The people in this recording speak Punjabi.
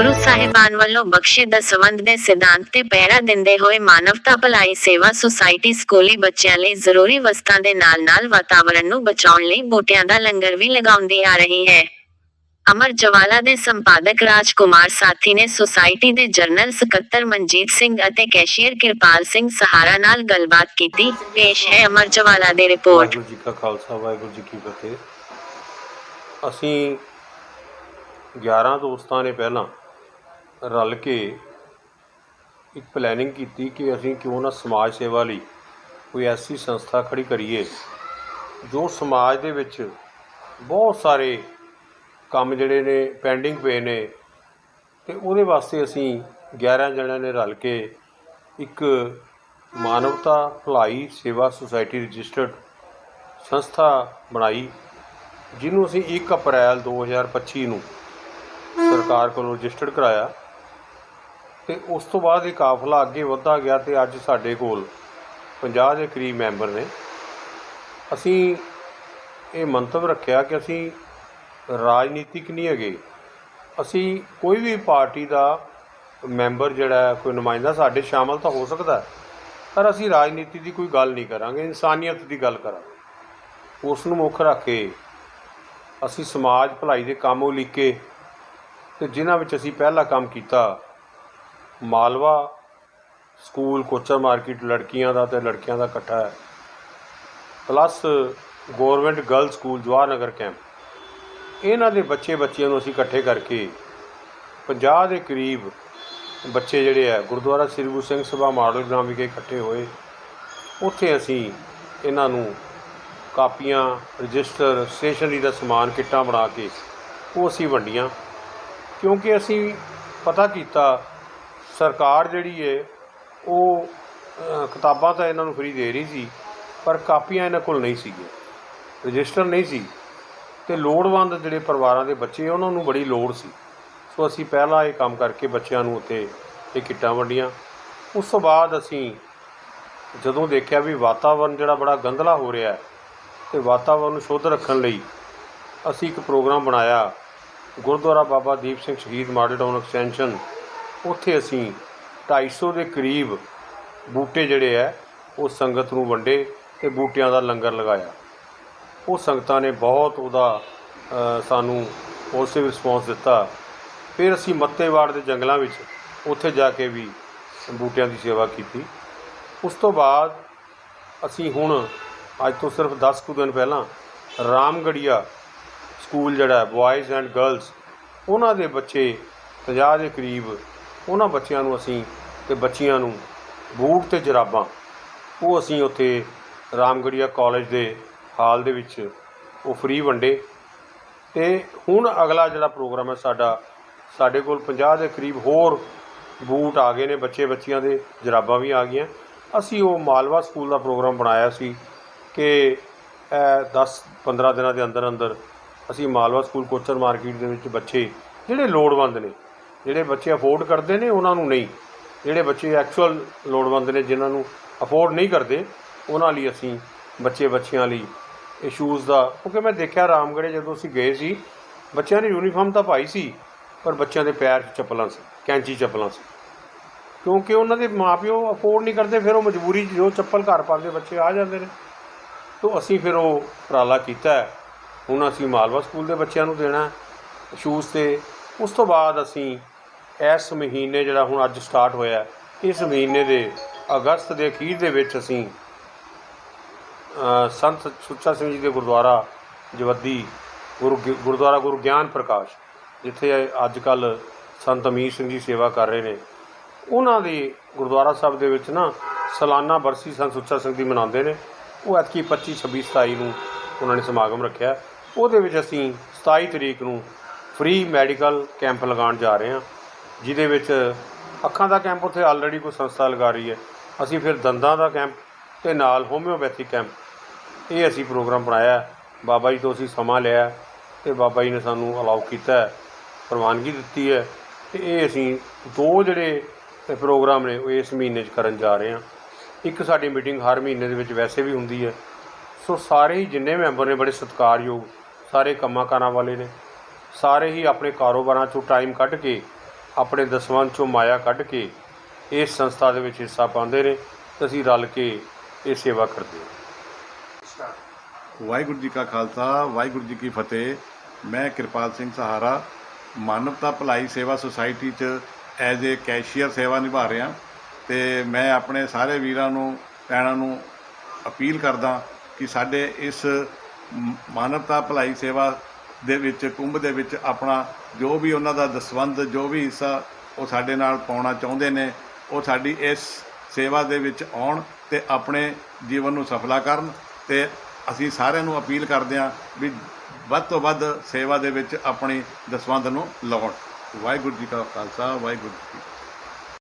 ਗੁਰੂ ਸਾਹਿਬਾਨ ਵੱਲੋਂ ਬਖਸ਼ੇ ਦਸਵੰਧ ਦੇ ਸਿਧਾਂਤ ਤੇ ਪਹਿਰਾ ਦਿੰਦੇ ਹੋਏ ਮਾਨਵਤਾ ਭਲਾਈ ਸੇਵਾ ਸੁਸਾਇਟੀ ਸਕੂਲੀ ਬੱਚਿਆਂ ਲਈ ਜ਼ਰੂਰੀ ਵਸਤਾਂ ਦੇ ਨਾਲ-ਨਾਲ ਵਾਤਾਵਰਣ ਨੂੰ ਬਚਾਉਣ ਲਈ ਬੂਟਿਆਂ ਦਾ ਲੰਗਰ ਵੀ ਲਗਾਉਂਦੀ ਆ ਰਹੀ ਹੈ। ਅਮਰ ਜਵਾਲਾ ਦੇ ਸੰਪਾਦਕ ਰਾਜਕੁਮਾਰ ਸਾਥੀ ਨੇ ਸੁਸਾਇਟੀ ਦੇ ਜਨਰਲ ਸਕੱਤਰ ਮਨਜੀਤ ਸਿੰਘ ਅਤੇ ਕੈਸ਼ੀਅਰ ਕਿਰਪਾਲ ਸਿੰਘ ਸਹਾਰਾ ਨਾਲ ਗੱਲਬਾਤ ਕੀਤੀ। ਪੇਸ਼ ਹੈ ਅਮਰ ਜਵਾਲਾ ਦੀ ਰਿਪੋਰਟ। ਵਾਹਿਗੁਰੂ ਜੀ ਕਾ ਖਾਲਸਾ, ਵਾਹਿਗੁਰੂ ਜੀ ਕੀ ਫਤਿਹ। ਅਸੀਂ 11 ਦੋਸਤਾਂ ਨੇ ਪਹਿਲਾਂ ਰਲ ਕੇ ਇੱਕ ਪਲੈਨਿੰਗ ਕੀਤੀ ਕਿ ਅਸੀਂ ਕਿਉਂ ਨਾ ਸਮਾਜ ਸੇਵਾ ਲਈ ਕੋਈ ਐਸੀ ਸੰਸਥਾ ਖੜੀ ਕਰੀਏ, ਜੋ ਸਮਾਜ ਦੇ ਵਿੱਚ ਬਹੁਤ ਸਾਰੇ ਕੰਮ ਜਿਹੜੇ ਨੇ ਪੈਂਡਿੰਗ ਪਏ ਨੇ ਤੇ ਉਹਦੇ ਵਾਸਤੇ ਅਸੀਂ 11 ਜਣਿਆਂ ਨੇ ਰਲ ਕੇ ਇੱਕ ਮਾਨਵਤਾ ਭਲਾਈ ਸੇਵਾ ਸੁਸਾਇਟੀ ਰਜਿਸਟਰਡ ਸੰਸਥਾ ਬਣਾਈ, ਜਿਹਨੂੰ ਅਸੀਂ 1 ਅਪ੍ਰੈਲ 2025 ਨੂੰ ਸਰਕਾਰ ਕੋਲੋਂ ਰਜਿਸਟਰਡ ਕਰਾਇਆ। ਤੇ ਉਸ ਤੋਂ ਬਾਅਦ ਇਹ ਕਾਫਲਾ ਅੱਗੇ ਵਧਦਾ ਗਿਆ ਤੇ ਅੱਜ ਸਾਡੇ ਕੋਲ 50 ਦੇ ਕਰੀਬ ਮੈਂਬਰ ਨੇ। ਅਸੀਂ ਇਹ ਮੰਤਵ ਰੱਖਿਆ ਕਿ ਅਸੀਂ ਰਾਜਨੀਤਿਕ ਨਹੀਂ ਹੈਗੇ। ਅਸੀਂ ਕੋਈ ਵੀ ਪਾਰਟੀ ਦਾ ਮੈਂਬਰ ਜਿਹੜਾ ਕੋਈ ਨੁਮਾਇੰਦਾ ਸਾਡੇ ਸ਼ਾਮਲ ਤਾਂ ਹੋ ਸਕਦਾ ਪਰ ਅਸੀਂ ਰਾਜਨੀਤੀ ਦੀ ਕੋਈ ਗੱਲ ਨਹੀਂ ਕਰਾਂਗੇ, ਇਨਸਾਨੀਅਤ ਦੀ ਗੱਲ ਕਰਾਂਗੇ। ਉਸ ਨੂੰ ਮੁੱਖ ਰੱਖ ਕੇ ਅਸੀਂ ਸਮਾਜ ਭਲਾਈ ਦੇ ਕੰਮ ਉਲੀਕੇ ਤੇ ਜਿਨ੍ਹਾਂ ਵਿੱਚ ਅਸੀਂ ਪਹਿਲਾ ਕੰਮ ਕੀਤਾ ਮਾਲਵਾ ਸਕੂਲ ਕੋਚਰ ਮਾਰਕੀਟ ਲੜਕੀਆਂ ਦਾ ਤੇ ਲੜਕਿਆਂ ਦਾ ਇਕੱਠਾ ਹੈ। Plus government girl school Jawahar Nagar camp. ਇਹਨਾਂ ਦੇ ਬੱਚੇ ਬੱਚਿਆਂ ਨੂੰ ਅਸੀਂ ਇਕੱਠੇ ਕਰਕੇ 50 ਦੇ ਕਰੀਬ ਬੱਚੇ ਜਿਹੜੇ ਆ ਗੁਰਦੁਆਰਾ ਸ੍ਰੀ ਗੁਰੂ ਸਿੰਘ ਸਭਾ ਮਾਡਲ ਗ੍ਰਾਮ ਵਿਖੇ ਇਕੱਠੇ ਹੋਏ। ਉੱਥੇ ਅਸੀਂ ਇਹਨਾਂ ਨੂੰ ਕਾਪੀਆਂ, ਰਜਿਸਟਰ, ਸਟੇਸ਼ਨਰੀ ਦਾ ਸਮਾਨ, ਕਿੱਟਾਂ ਬਣਾ ਕੇ ਉਹ ਅਸੀਂ ਵੰਡੀਆਂ। ਕਿਉਂਕਿ ਅਸੀਂ ਪਤਾ ਕੀਤਾ ਸਰਕਾਰ ਜਿਹੜੀ ਹੈ ਉਹ ਕਿਤਾਬਾਂ ਤਾਂ ਇਹਨਾਂ ਨੂੰ ਫ੍ਰੀ ਦੇ ਰਹੀ ਸੀ, ਪਰ ਕਾਪੀਆਂ ਇਹਨਾਂ ਕੋਲ ਨਹੀਂ ਸੀਗੀਆਂ। ਰਜਿਸਟਰ ਨਹੀਂ ਸੀ। ਤੇ ਲੋੜਵੰਦ ਜਿਹੜੇ ਪਰਿਵਾਰਾਂ ਦੇ ਬੱਚੇ ਉਹਨਾਂ ਨੂੰ ਬੜੀ ਲੋੜ ਸੀ। ਸੋ ਅਸੀਂ ਪਹਿਲਾਂ ਇਹ ਕੰਮ ਕਰਕੇ ਬੱਚਿਆਂ ਨੂੰ ਉੱਥੇ ਇਹ ਕਿੱਟਾਂ ਵੰਡੀਆਂ। ਉਸ ਤੋਂ ਬਾਅਦ ਅਸੀਂ ਜਦੋਂ ਦੇਖਿਆ ਵੀ ਵਾਤਾਵਰਣ ਜਿਹੜਾ ਬੜਾ ਗੰਦਲਾ ਹੋ ਰਿਹਾ ਹੈ, ਤੇ ਵਾਤਾਵਰਣ ਨੂੰ ਸ਼ੁੱਧ ਰੱਖਣ ਲਈ ਅਸੀਂ ਇੱਕ ਪ੍ਰੋਗਰਾਮ ਬਣਾਇਆ। ਗੁਰਦੁਆਰਾ ਬਾਬਾ ਦੀਪ ਸਿੰਘ ਸ਼ਹੀਦ ਮਾਡਲ ਟਾਊਨ ਐਕਸਟੈਂਸ਼ਨ ਉੱਥੇ ਅਸੀਂ 250 ਦੇ ਕਰੀਬ ਬੂਟੇ ਜਿਹੜੇ ਹੈ ਉਹ ਸੰਗਤ ਨੂੰ ਵੰਡੇ ਤੇ ਬੂਟਿਆਂ ਦਾ ਲੰਗਰ ਲਗਾਇਆ। ਉਹ ਸੰਗਤਾਂ ਨੇ ਬਹੁਤ ਉਹਦਾ ਸਾਨੂੰ ਪੋਜ਼ਿਟਿਵ ਰਿਸਪੌਂਸ ਦਿੱਤਾ। ਫਿਰ ਅਸੀਂ ਮੱਤੇਵਾੜ ਦੇ ਜੰਗਲਾਂ ਵਿੱਚ ਉੱਥੇ ਜਾ ਕੇ ਵੀ ਬੂਟਿਆਂ ਦੀ ਸੇਵਾ ਕੀਤੀ। ਉਸ ਤੋਂ ਬਾਅਦ ਅਸੀਂ ਹੁਣ, ਅੱਜ ਤੋਂ ਸਿਰਫ 10 ਕੁ ਦਿਨ ਪਹਿਲਾਂ ਰਾਮਗੜੀਆ ਸਕੂਲ ਜਿਹੜਾ ਹੈ ਬॉयਜ਼ ਐਂਡ ਗਰਲਸ ਉਹਨਾਂ ਦੇ ਬੱਚੇ 50 ਦੇ ਕਰੀਬ ਉਹਨਾਂ ਬੱਚਿਆਂ ਨੂੰ ਅਸੀਂ ਤੇ ਬੱਚੀਆਂ ਨੂੰ ਬੂਟ ਤੇ ਜਰਾਬਾਂ, ਉਹ ਅਸੀਂ ਉੱਥੇ ਰਾਮਗੜੀਆ ਕਾਲਜ ਦੇ ਹਾਲ ਦੇ ਵਿੱਚ ਉਹ ਫ੍ਰੀ ਵੰਡੇ। ਤੇ ਹੁਣ ਅਗਲਾ ਜਿਹੜਾ ਪ੍ਰੋਗਰਾਮ ਹੈ ਸਾਡਾ, ਸਾਡੇ ਕੋਲ 50 ਦੇ ਕਰੀਬ ਹੋਰ ਬੂਟ ਆ ਗਏ ਨੇ, ਬੱਚੇ ਬੱਚੀਆਂ ਦੇ ਜਰਾਬਾਂ ਵੀ ਆ ਗਈਆਂ। ਅਸੀਂ ਉਹ ਮਾਲਵਾ ਸਕੂਲ ਦਾ ਪ੍ਰੋਗਰਾਮ ਬਣਾਇਆ ਸੀ ਕਿ 10 15 ਦਿਨਾਂ ਦੇ ਅੰਦਰ ਅੰਦਰ ਅਸੀਂ ਮਾਲਵਾ ਸਕੂਲ ਕੋਚਰ ਮਾਰਕੀਟ ਦੇ ਵਿੱਚ ਬੱਚੇ ਜਿਹੜੇ ਲੋੜਵੰਦ ਨੇ ਜਿਹੜੇ ਬੱਚੇ ਅਫੋਰਡ ਕਰਦੇ ਨੇ, ਉਹਨਾਂ ਨੂੰ ਨਹੀਂ। ਜਿਹੜੇ ਬੱਚੇ ਐਕਚੁਅਲ ਲੋੜਵੰਦ ਨੇ, ਜਿਨ੍ਹਾਂ ਨੂੰ ਅਫੋਰਡ ਨਹੀਂ ਕਰਦੇ, ਉਹਨਾਂ ਲਈ ਅਸੀਂ ਬੱਚੇ ਬੱਚਿਆਂ ਲਈ ਇਹ ਸ਼ੂਜ਼ ਦਾ ਕਿਉਂਕਿ ਮੈਂ ਦੇਖਿਆ ਰਾਮਗੜ੍ਹੇ ਜਦੋਂ ਅਸੀਂ ਗਏ ਸੀ, ਬੱਚਿਆਂ ਨੇ ਯੂਨੀਫਾਰਮ ਤਾਂ ਪਾਈ ਸੀ, ਪਰ ਬੱਚਿਆਂ ਦੇ ਪੈਰ 'ਚ ਚੱਪਲਾਂ ਸੀ, ਕੈਂਚੀ ਚੱਪਲਾਂ ਸੀ। ਕਿਉਂਕਿ ਉਹਨਾਂ ਦੇ ਮਾਪਿਓ ਅਫੋਰਡ ਨਹੀਂ ਕਰਦੇ, ਫਿਰ ਉਹ ਮਜਬੂਰੀ 'ਚ ਜੋ ਚੱਪਲ ਘਰ ਪਾਉਂਦੇ, ਬੱਚੇ ਆ ਜਾਂਦੇ ਨੇ। ਤੋਂ ਅਸੀਂ ਫਿਰ ਉਹ ਉਪਰਾਲਾ ਕੀਤਾ ਹੁਣ ਅਸੀਂ ਮਾਲਵਾ ਸਕੂਲ ਦੇ ਬੱਚਿਆਂ ਨੂੰ ਦੇਣਾ ਸ਼ੂਜ਼ ਤੇ ਉਸ ਤੋਂ ਬਾਅਦ ਅਸੀਂ ਇਸ ਮਹੀਨੇ ਜਿਹੜਾ ਹੁਣ ਅੱਜ ਸਟਾਰਟ ਹੋਇਆ ਇਸ ਮਹੀਨੇ ਦੇ ਅਗਸਤ ਦੇ ਅਖੀਰ ਦੇ ਵਿੱਚ ਅਸੀਂ ਸੰਤ ਸੁੱਚਾ ਸਿੰਘ ਜੀ ਦੇ ਗੁਰਦੁਆਰਾ ਜਵੱਦੀ, ਗੁਰੂ ਗੁਰਦੁਆਰਾ ਗੁਰੂ ਗਿਆਨ ਪ੍ਰਕਾਸ਼, ਜਿੱਥੇ ਅੱਜ ਕੱਲ ਸੰਤ ਅਮੀਰ ਸਿੰਘ ਜੀ ਸੇਵਾ ਕਰ ਰਹੇ ਨੇ। ਉਹਨਾਂ ਦੇ ਗੁਰਦੁਆਰਾ ਸਾਹਿਬ ਦੇ ਵਿੱਚ ਨਾ ਸਾਲਾਨਾ ਬਰਸੀ ਸੰਤ ਸੁੱਚਾ ਸਿੰਘ ਦੀ ਮਨਾਉਂਦੇ ਨੇ। ਉਹ ਐਤਕੀ 25 26 27 ਨੂੰ ਉਹਨਾਂ ਨੇ ਸਮਾਗਮ ਰੱਖਿਆ। ਉਹਦੇ ਵਿੱਚ ਅਸੀਂ 27 ਤਰੀਕ ਨੂੰ ਫ੍ਰੀ ਮੈਡੀਕਲ ਕੈਂਪ ਲਗਾਉਣ ਜਾ ਰਹੇ ਹਾਂ, ਜਿਹਦੇ ਵਿੱਚ ਅੱਖਾਂ ਦਾ ਕੈਂਪ ਉੱਥੇ ਆਲਰੇਡੀ ਕੋਈ ਸੰਸਥਾ ਲਗਾ ਰਹੀ ਹੈ। ਅਸੀਂ ਫਿਰ ਦੰਦਾਂ ਦਾ ਕੈਂਪ ਤੇ ਨਾਲ ਹੋਮਿਓਪੈਥੀ ਕੈਂਪ ਇਹ ਅਸੀਂ ਪ੍ਰੋਗਰਾਮ ਬਣਾਇਆ ਬਾਬਾ ਜੀ ਤੋਂ ਅਸੀਂ ਸਮਾਂ ਲਿਆ ਹੈ ਤੇ ਬਾਬਾ ਜੀ ਨੇ ਸਾਨੂੰ ਅਲਾਉ ਕੀਤਾ ਪ੍ਰਵਾਨਗੀ ਦਿੱਤੀ ਹੈ ਤੇ ਇਹ ਅਸੀਂ ਦੋ ਜਿਹੜੇ ਪ੍ਰੋਗਰਾਮ ਨੇ, ਉਹ ਇਸ ਮਹੀਨੇ 'ਚ ਕਰਨ ਜਾ ਰਹੇ ਹਾਂ। ਇੱਕ ਸਾਡੀ ਮੀਟਿੰਗ ਹਰ ਮਹੀਨੇ ਦੇ ਵਿੱਚ ਵੈਸੇ ਵੀ ਹੁੰਦੀ ਹੈ। ਸੋ ਸਾਰੇ ਹੀ ਜਿੰਨੇ ਮੈਂਬਰ ਨੇ, ਬੜੇ ਸਤਿਕਾਰਯੋਗ ਸਾਰੇ ਕੰਮਾਂ ਕਾਰਾਂ ਵਾਲੇ ਨੇ ਸਾਰੇ ਹੀ ਆਪਣੇ ਕਾਰੋਬਾਰਾਂ 'ਚੋਂ ਟਾਈਮ ਕੱਢ ਕੇ, ਆਪਣੇ ਦਸਵੰਧ ਚੋਂ ਮਾਇਆ ਕੱਢ ਕੇ, ਇਸ ਸੰਸਥਾ ਦੇ ਵਿੱਚ ਹਿੱਸਾ ਪਾਉਂਦੇ ਨੇ ਤੇ ਅਸੀਂ ਰਲ ਕੇ ਇਹ ਸੇਵਾ ਕਰਦੇ ਹਾਂ। ਵਾਹਿਗੁਰੂ ਜੀ ਕਾ ਖਾਲਸਾ, ਵਾਹਿਗੁਰੂ ਜੀ ਕੀ ਫਤਿਹ। ਮੈਂ ਕਿਰਪਾਲ ਸਿੰਘ ਸਹਾਰਾ, ਮਾਨਵਤਾ ਭਲਾਈ ਸੇਵਾ ਸੁਸਾਇਟੀ 'ਚ ਐਜ਼ ਏ ਕੈਸ਼ੀਅਰ ਸੇਵਾ ਨਿਭਾ ਰਿਹਾ। ਤੇ ਮੈਂ ਆਪਣੇ ਸਾਰੇ ਵੀਰਾਂ ਨੂੰ, ਭੈਣਾਂ ਨੂੰ ਅਪੀਲ ਕਰਦਾ ਕਿ ਸਾਡੇ ਇਸ ਮਾਨਵਤਾ ਭਲਾਈ ਸੇਵਾ ਦੇ ਵਿੱਚ, ਕੁੰਭ ਦੇ ਵਿੱਚ ਆਪਣਾ ਜੋ ਵੀ ਉਹਨਾਂ ਦਾ ਦਸਵੰਧ, ਜੋ ਵੀ ਹਿੱਸਾ ਉਹ ਸਾਡੇ ਨਾਲ ਪਾਉਣਾ ਚਾਹੁੰਦੇ ਨੇ, ਉਹ ਸਾਡੀ ਇਸ ਸੇਵਾ ਦੇ ਵਿੱਚ ਆਉਣ ਤੇ ਆਪਣੇ ਜੀਵਨ ਨੂੰ ਸਫਲਾ ਕਰਨ ਤੇ ਅਸੀਂ ਸਾਰਿਆਂ ਨੂੰ ਅਪੀਲ ਕਰਦੇ ਹਾਂ ਵੀ ਵੱਧ ਤੋਂ ਵੱਧ ਸੇਵਾ ਦੇ ਵਿੱਚ ਆਪਣੀ ਦਸਵੰਧ ਨੂੰ ਲਾਉਣ। ਵਾਹਿਗੁਰੂ ਜੀ ਕਾ ਖਾਲਸਾ, ਵਾਹਿਗੁਰੂ ਜੀ